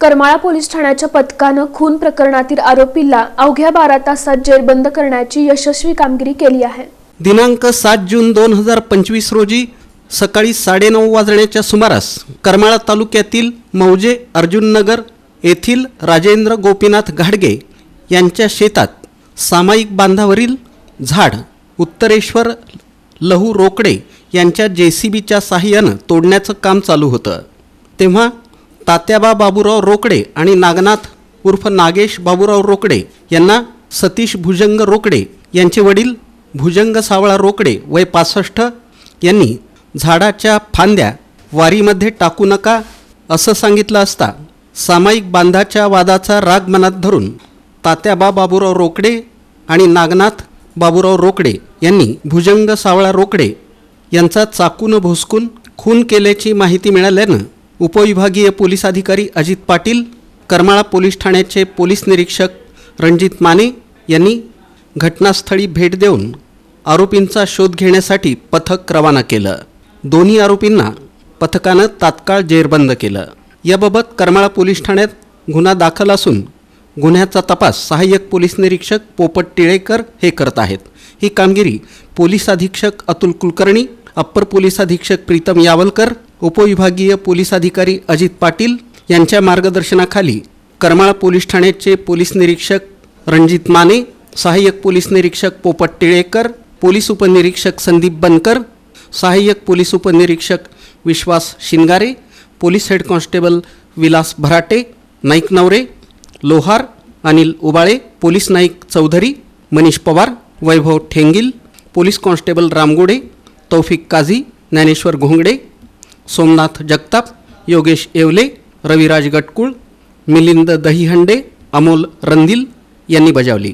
Karmala police ठाण्याच्या पथकानं खून प्रकरणातील आरोपीला अवघ्या बारा तासात जेरबंद करण्याची यशस्वी कामगिरी केली आहे. दिनांक सात जून दोन हजार पंचवीस रोजी सकाळी साडेनऊ वाजण्याच्या सुमारास करमाळा तालुक्यातील मौजे अर्जुननगर येथील राजेंद्र गोपीनाथ घाडगे यांच्या शेतात सामायिक बांधावरील झाड उत्तरेश्वर लहू रोकडे यांच्या जे सी बीच्या साहाय्यानं तोडण्याचं काम चालू होतं. तेव्हा तात्याबा बाबूराव रोकडे आणि नागनाथ उर्फ नागेश बाबूराव रोकडे यांना सतीश भुजंग रोकडे यांचे वडील भुजंग सावळा रोकडे वय पासष्ट यांनी झाडाच्या फांद्या वारीमध्ये टाकू नका असं सांगितलं असता सामायिक बांधाच्या वादाचा राग मनात धरून तात्याबा बाबूराव रोकडे आणि नागनाथ बाबूराव रोकडे यांनी भुजंग सावळा रोकडे यांचा चाकून भोसकून खून केल्याची माहिती मिळाल्यानं उपविभागीय पोलीस अधिकारी अजित पाटील करमाळा पोलीस ठाण्याचे पोलीस निरीक्षक रणजित माने यांनी घटनास्थळी भेट देऊन आरोपींचा शोध घेण्यासाठी पथक रवाना केलं. दोन्ही आरोपींना पथकानं तात्काळ जेरबंद केलं. याबाबत करमाळा पोलीस ठाण्यात गुन्हा दाखल असून गुन्ह्याचा तपास सहाय्यक पोलीस निरीक्षक पोपट टिळेकर हे करत आहेत. ही कामगिरी पोलीस अधीक्षक अतुल कुलकर्णी अप्पर पोलीस अधीक्षक प्रीतम यावलकर उपविभागीय पोलीस अधिकारी अजित पाटील यांच्या मार्गदर्शनाखाली करमाळा पोलीस ठाण्याचे पोलीस निरीक्षक रणजित माने सहाय्यक पोलीस निरीक्षक पोपट टिळेकर पोलीस उपनिरीक्षक संदीप बनकर सहाय्यक पोलीस उपनिरीक्षक Vishwas Shingare police head constable Vilas Bharate Naik Navare Lohar Anil Ubale police Naik Chaudhari Manish Pawar Vaibhav Thengil police constable Ramgode Taufiq Kazi Dnyaneshwar Ghongade Somnath Jagtap Yogesh Yewale Raviraj Gatkul Milind Dahihande Amol Randil यांनी बजावली.